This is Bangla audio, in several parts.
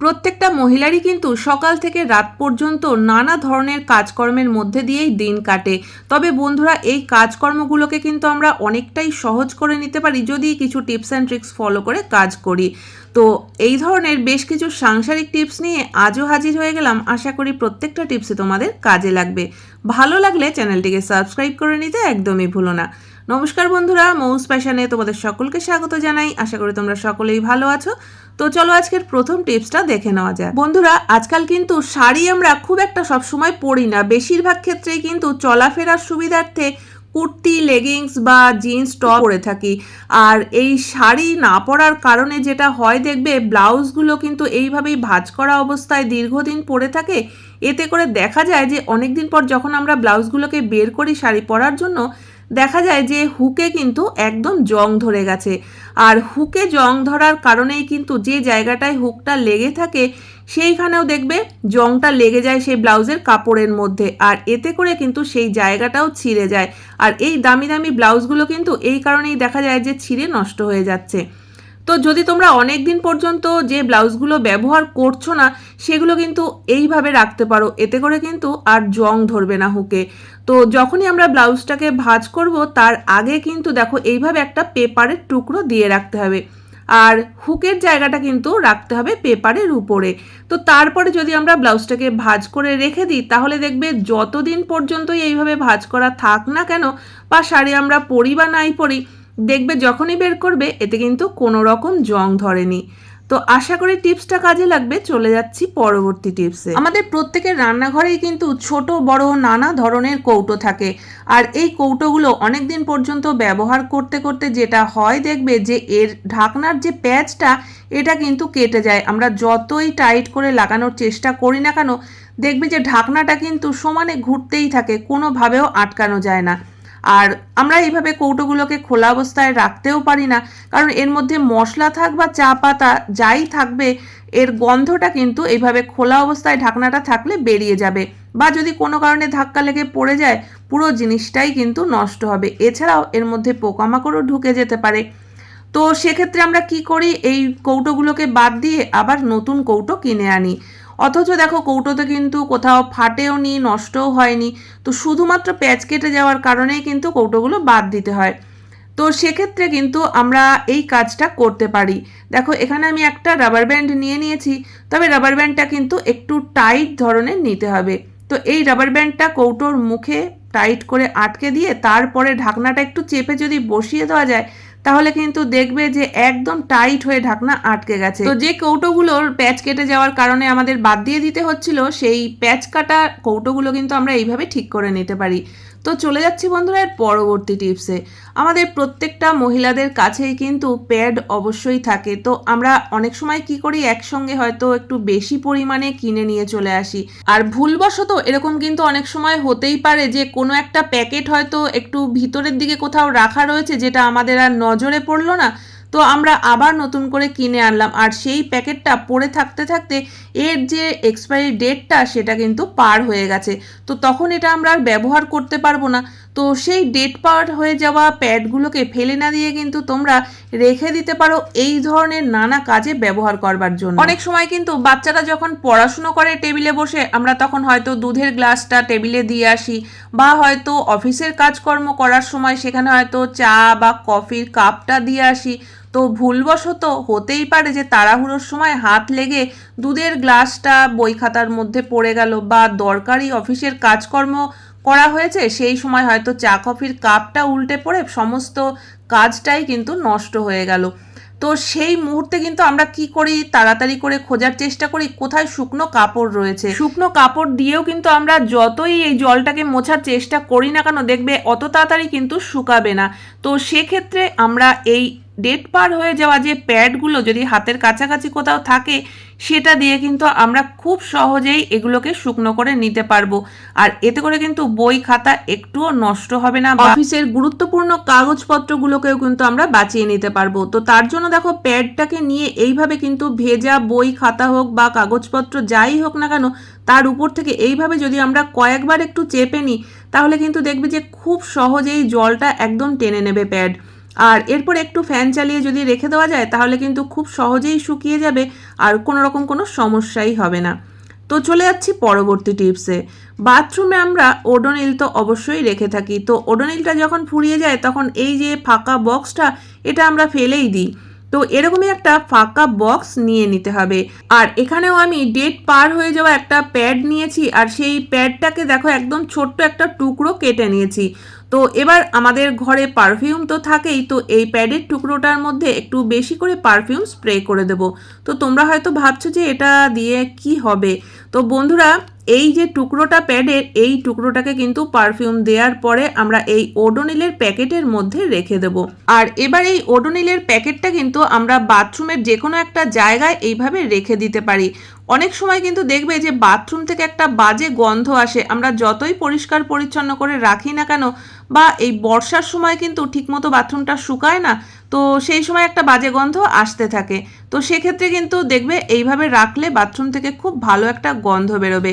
প্রত্যেকটা মহিলারই কিন্তু সকাল থেকে রাত পর্যন্ত নানা ধরনের কাজকর্মের মধ্যে দিয়েই দিন কাটে। তবে বন্ধুরা, এই কাজকর্মগুলোকে কিন্তু আমরা অনেকটাই সহজ করে নিতে পারি যদি কিছু টিপস অ্যান্ড ট্রিক্স ফলো করে কাজ করি। তো এই ধরনের বেশ কিছু সাংসারিক টিপস নিয়ে আজও হাজির হয়ে গেলাম। আশা করি প্রত্যেকটা টিপসই তোমাদের কাজে লাগবে। ভালো লাগলে চ্যানেলটিকে সাবস্ক্রাইব করে নিতে একদমই ভুলো না। নমস্কার বন্ধুরা, মৌস প্যাশনে তোমাদের সকলকে স্বাগত জানাই। আশা করি তোমরা সকলেই ভালো আছো। তো চলো আজকের প্রথম টিপসটা দেখে নেওয়া যায় বন্ধুরা, আজকাল কিন্তু শাড়ি আমরা খুব একটা সবসময় পরি না। বেশিরভাগ ক্ষেত্রেই কিন্তু চলাফেরার সুবিধার্থে কুর্তি লেগিংস বা জিন্স টপ পরে থাকি। আর এই শাড়ি না পরার কারণে যেটা হয়, দেখবে ব্লাউজগুলো কিন্তু এইভাবেই ভাঁজ করা অবস্থায় দীর্ঘদিন পরে থাকে। এতে করে দেখা যায় যে অনেক দিন পর যখন আমরা ব্লাউজগুলোকে বের করি শাড়ি পরার জন্য দেখা যায় যে হুকে কিন্তু একদম জং ধরে গেছে। আর হুকে জং ধরার কারণেই কিন্তু যে জায়গাটায় হুকটা লেগে থাকে, সেইখানেও দেখবে জংটা লেগে যায় সেই ব্লাউজের কাপড়ের মধ্যে। আর এতে করে কিন্তু সেই জায়গাটাও ছিঁড়ে যায়। আর এই দামি দামি ব্লাউজগুলো কিন্তু এই কারণেই দেখা যায় যে ছিঁড়ে নষ্ট হয়ে যাচ্ছে। তো যদি তোমরা অনেক দিন পর্যন্ত যে ব্লাউজগুলো ব্যবহার করছ না, সেগুলো কিন্তু এইভাবে রাখতে পারো। এতে করে কিন্তু আর জং ধরবে না হুকে। তো যখনই আমরা ব্লাউজটাকে ভাজ করব, তার আগে কিন্তু দেখো এইভাবে একটা পেপারের টুকরো দিয়ে রাখতে হবে। আর হুকের জায়গাটা কিন্তু রাখতে হবে পেপারের উপরে। তো তারপরে যদি আমরা ব্লাউজটাকে ভাজ করে রেখে দিই, তাহলে দেখবে যতদিন পর্যন্তই এইভাবে ভাঁজ করা থাক না কেন, বা শাড়ি আমরা পরি বা নাই পরি দেখবে যখনই বের করবে, এতে কিন্তু কোনো রকম জং ধরেনি। তো আশা করি টিপসটা কাজে লাগবে, চলে যাচ্ছি পরবর্তী টিপসে। আমাদের প্রত্যেকের রান্নাঘরেই কিন্তু ছোট, বড়, নানা ধরনের কৌটো থাকে। আর এই কৌটোগুলো অনেক দিন পর্যন্ত ব্যবহার করতে করতে যেটা হয় দেখবে যে, এর ঢাকনার যে প্যাচটা, এটা কিন্তু কেটে যায়। আমরা যতই টাইট করে লাগানোর চেষ্টা করি না কেন, দেখবে যে ঢাকনাটা কিন্তু সমানে ঘুরতেই থাকে, কোনোভাবেও আটকানো যায় না। আর আমরা এইভাবে কৌটোগুলোকে খোলা অবস্থায় রাখতেও পারি না। কারণ এর মধ্যে মশলা থাক বা চা পাতা যাই থাকবে, এর গন্ধটা কিন্তু এইভাবে খোলা অবস্থায় ঢাকনাটা থাকলে বেরিয়ে যাবে বা যদি কোনো কারণে ধাক্কা লেগে পড়ে যায়, পুরো জিনিসটাই কিন্তু নষ্ট হবে। এছাড়াও এর মধ্যে পোকামাকড়ও ঢুকে যেতে পারে। তো সেক্ষেত্রে আমরা কি করি? এই কৌটোগুলোকে বাদ দিয়ে আবার নতুন কৌটো কিনে আনি। অথচ দেখো কৌটোতে কিন্তু কোথাও ফাটেও নি, নষ্টও হয়নি। তো শুধুমাত্র প্যাচ কেটে যাওয়ার কারণেই কিন্তু কৌটোগুলো বাদ দিতে হয়। তো সেক্ষেত্রে কিন্তু আমরা এই কাজটা করতে পারি। দেখো, এখানে আমি একটা রাবার ব্যান্ড নিয়ে নিয়েছি। তবে রাবার ব্যান্ডটা কিন্তু একটু টাইট ধরনের নিতে হবে। তো এই রাবার ব্যান্ডটা কৌটোর মুখে টাইট করে আটকে দিয়ে তারপরে ঢাকনাটা একটু চেপে যদি বসিয়ে দেওয়া যায় তাহলে কিন্তু দেখবে যে একদম টাইট হয়ে ঢাকনা আটকে গেছে। তো যে কৌটোগুলোর প্যাচ কেটে যাওয়ার কারণে আমাদের বাদ দিয়ে দিতে হচ্ছিল, সেই প্যাচ কাটা কৌটোগুলো কিন্তু আমরা এইভাবে ঠিক করে নিতে পারি। তো চলে যাচ্ছি বন্ধুরা এর পরবর্তী টিপসে আমাদের প্রত্যেকটা মহিলাদের কাছেই কিন্তু প্যাড অবশ্যই থাকে। তো আমরা অনেক সময় কি করি, একসঙ্গে হয়তো একটু বেশি পরিমাণে কিনে নিয়ে চলে আসি। আর ভুলবশত এরকম কিন্তু অনেক সময় হতেই পারে যে, কোনো একটা প্যাকেট হয়তো একটু ভিতরের দিকে কোথাও রাখা রয়েছে, যেটা আমাদের আর নজরে পড়ল না। তো আমরা আবার নতুন করে কিনে আনলাম। আর সেই প্যাকেটটা পড়ে থাকতে থাকতে এর যে এক্সপায়ারি ডেটটা সেটা কিন্তু পার হয়ে গেছে। তো তখন এটা আমরা আর ব্যবহার করতে পারব না। তো সেই ডেট পার হয়ে যাওয়া প্যাডগুলোকে ফেলে না দিয়ে কিন্তু তোমরা রেখে দিতে পারো এই ধরনের নানা কাজে ব্যবহার করবার জন্য। অনেক সময় কিন্তু বাচ্চারা যখন পড়াশুনো করে টেবিলে বসে, আমরা তখন হয়তো দুধের গ্লাসটা টেবিলে দিয়ে আসি বা হয়তো অফিসের কাজকর্ম করার সময় সেখানে হয়তো চা বা কফির কাপটা দিয়ে আসি। তো ভুলবশত হতেই পারে যে তাড়াহুড়োর সময় হাত লেগে দুধের গ্লাসটা বই খাতার মধ্যে পড়ে গেল বা দরকারি অফিসের কাজকর্ম করা হয়েছে, সেই সময় হয়তো চা, কফির কাপটা উল্টে পড়ে সমস্ত কাজটাই কিন্তু নষ্ট হয়ে গেল। তো সেই মুহূর্তে কিন্তু আমরা কি করি, তাড়াতাড়ি করে খোঁজার চেষ্টা করি, কোথায় শুকনো কাপড় রয়েছে? শুকনো কাপড় দিয়েও কিন্তু আমরা যতই এই জলটাকে মোছার চেষ্টা করি না কেন, দেখবে অত তাড়াতাড়ি কিন্তু শুকাবে না। তো সেক্ষেত্রে আমরা এই ডেট পার হয়ে যাওয়া যে প্যাডগুলো যদি হাতের কাছাকাছি কোথাও থাকে, সেটা দিয়ে কিন্তু আমরা খুব সহজেই এগুলোকে শুকনো করে নিতে পারব। আর এতে করে কিন্তু বই খাতা একটুও নষ্ট হবে না অফিসের গুরুত্বপূর্ণ কাগজপত্রগুলোকেও কিন্তু আমরা বাঁচিয়ে নিতে পারব। তো তার জন্য দেখো প্যাডটাকে নিয়ে এইভাবে কিন্তু ভেজা বই, খাতা হোক বা কাগজপত্র যাই হোক না কেন, তার উপর থেকে এইভাবে যদি আমরা কয়েকবার একটু চেপে নিই, তাহলে কিন্তু দেখবে যে খুব সহজেই জলটা একদম টেনে নেবে প্যাড আর এরপর একটু ফ্যান চালিয়ে যদি রেখে দেওয়া যায়, তাহলে কিন্তু খুব সহজেই শুকিয়ে যাবে আর কোনো রকম কোনো সমস্যাই হবে না। তো চলে যাচ্ছি পরবর্তী টিপসে বাথরুমে আমরা ওডোনিল তো অবশ্যই রেখে থাকি। তো ওডোনিলটা যখন ফুরিয়ে যায়, তখন এই যে ফাঁকা বক্সটা, এটা আমরা ফেলেই দিই। তো এরকমই একটা ফাঁকা বক্স নিয়ে নিতে হবে। আর এখানেও আমি ডেট পার হয়ে যাওয়া একটা প্যাড নিয়েছি, আর সেই প্যাডটাকে দেখো একদম ছোট্ট একটা টুকরো কেটে নিয়েছি। তো এবার আমাদের ঘরে পারফিউম তো থাকেই, তো এই প্যাডের টুকরোটার মধ্যে একটু বেশি করে পারফিউম স্প্রে করে দেব। তো তোমরা হয়তো ভাবছ যে এটা দিয়ে কি হবে? তো বন্ধুরা, এই যে টুকরোটা প্যাডের, এই টুকরোটাকে কিন্তু পারফিউম দেওয়ার পরে আমরা এই ওডোনিলের প্যাকেটের মধ্যে রেখে দেব। আর এবার এই ওডোনিলের প্যাকেটটা কিন্তু আমরা বাথরুমের যে কোনো একটা জায়গায় এইভাবে রেখে দিতে পারি। অনেক সময় কিন্তু দেখবে যে বাথরুম থেকে একটা বাজে গন্ধ আসে। আমরা যতই পরিষ্কার পরিচ্ছন্ন করে রাখি না কেন বা এই বর্ষার সময় কিন্তু ঠিকমতো বাথরুমটা শুকায় না তো সেই সময় একটা বাজে গন্ধ আসতে থাকে। তো সেক্ষেত্রে কিন্তু দেখবে এইভাবে রাখলে বাথরুম থেকে খুব ভালো একটা গন্ধ বেরোবে।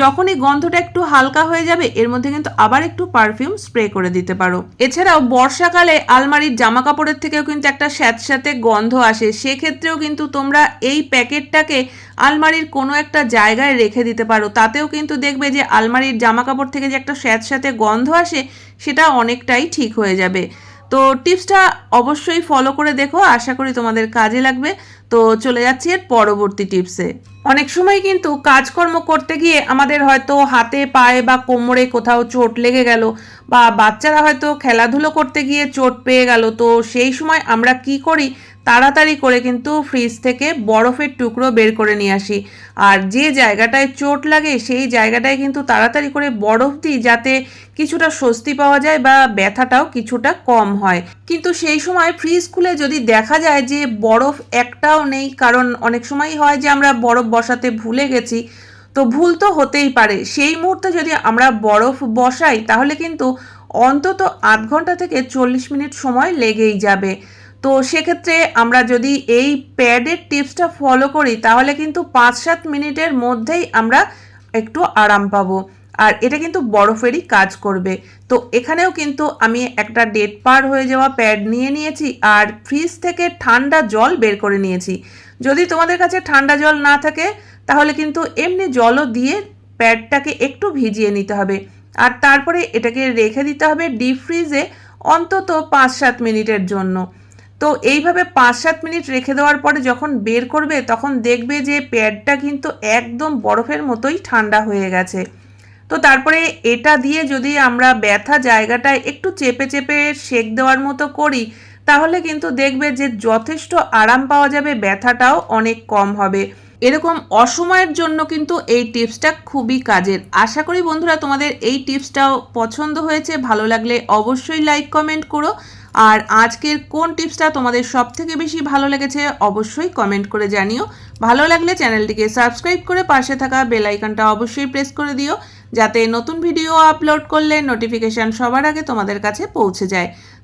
যখনই গন্ধটা একটু হালকা হয়ে যাবে, এর মধ্যে কিন্তু আবার একটু পারফিউম স্প্রে করে দিতে পারো। এছাড়াও বর্ষাকালে আলমারির জামা কাপড়ের থেকেও কিন্তু একটা স্যাঁতস্যাঁতে গন্ধ আসে। সেক্ষেত্রেও কিন্তু তোমরা এই প্যাকেটটাকে আলমারির কোনো একটা জায়গায় রেখে দিতে পারো। তাতেও কিন্তু দেখবে যে আলমারির জামা কাপড় থেকে যে একটা স্যাঁতস্যাঁতে গন্ধ আসে, সেটা অনেকটাই ঠিক হয়ে যাবে। তো টিপসটা অবশ্যই ফলো করে দেখো, আশা করি তোমাদের কাজে লাগবে। তো চলে যাচ্ছি এর পরবর্তী টিপসে অনেক সময় কিন্তু কাজকর্ম করতে গিয়ে আমাদের হয়তো হাতে পায়ে বা কোমরে কোথাও চোট লেগে গেল বা বাচ্চারা হয়তো খেলাধুলো করতে গিয়ে চোট পেয়ে গেল, তো সেই সময় আমরা কি করি? তাড়াতাড়ি করে কিন্তু ফ্রিজ থেকে বরফের টুকরো বের করে নিয়ে আসি। আর যে জায়গাটায় চোট লাগে, সেই জায়গাটায় কিন্তু তাড়াতাড়ি করে বরফ দিই যাতে কিছুটা স্বস্তি পাওয়া যায় বা ব্যথাটাও কিছুটা কম হয়। কিন্তু সেই সময় ফ্রিজ খুলে যদি দেখা যায় যে বরফ একটাও নেই, কারণ অনেক সময় হয় যে আমরা বরফ বসাতে ভুলে গেছি তো ভুল তো হতেই পারে। সেই মুহূর্তে যদি আমরা বরফ বসাই, তাহলে কিন্তু অন্তত আধ ঘণ্টা থেকে চল্লিশ মিনিট সময় লেগেই যাবে। তো সেক্ষেত্রে আমরা যদি এই প্যাডের টিপসটা ফলো করি, তাহলে কিন্তু পাঁচ সাত মিনিটের মধ্যেই আমরা একটু আরাম পাবো। আর এটা কিন্তু বরফেরই কাজ করবে। তো এখানেও কিন্তু আমি একটা ডেট পার হয়ে যাওয়া প্যাড নিয়ে নিয়েছি, আর ফ্রিজ থেকে ঠান্ডা জল বের করে নিয়েছি। যদি তোমাদের কাছে ঠান্ডা জল না থাকে, তাহলে কিন্তু এমনি জলও দিয়ে প্যাডটাকে একটু ভিজিয়ে নিতে হবে। আর তারপরে এটাকে রেখে দিতে হবে ডিপ ফ্রিজে অন্তত পাঁচ সাত মিনিটের জন্য। তো এইভাবে পাঁচ সাত মিনিট রেখে দেওয়ার পরে যখন বের করবে, তখন দেখবে যে প্যাডটা কিন্তু একদম বরফের মতোই ঠান্ডা হয়ে গেছে। তো তারপরে এটা দিয়ে যদি আমরা ব্যথা জায়গাটায় একটু চেপে চেপে সেক দেওয়ার মতো করি তাহলে কিন্তু দেখবে যে যথেষ্ট আরাম পাওয়া যাবে, ব্যথাটাও অনেক কম হবে। এরকম অসময়ের জন্য কিন্তু এই টিপসটা খুবই কাজের। আশা করি বন্ধুরা তোমাদের এই টিপসটাও পছন্দ হয়েছে, ভালো লাগলে অবশ্যই লাইক, কমেন্ট করো। আর আজকের কোন টিপসটা তোমাদের সব থেকে বেশি ভালো লেগেছে অবশ্যই কমেন্ট করে জানিও। ভালো লাগলে চ্যানেলটিকে সাবস্ক্রাইব করে পাশে থাকা বেল আইকনটা অবশ্যই প্রেস করে দিও, যাতে নতুন ভিডিও আপলোড করলে নোটিফিকেশান সবার আগে তোমাদের কাছে পৌঁছে যায়।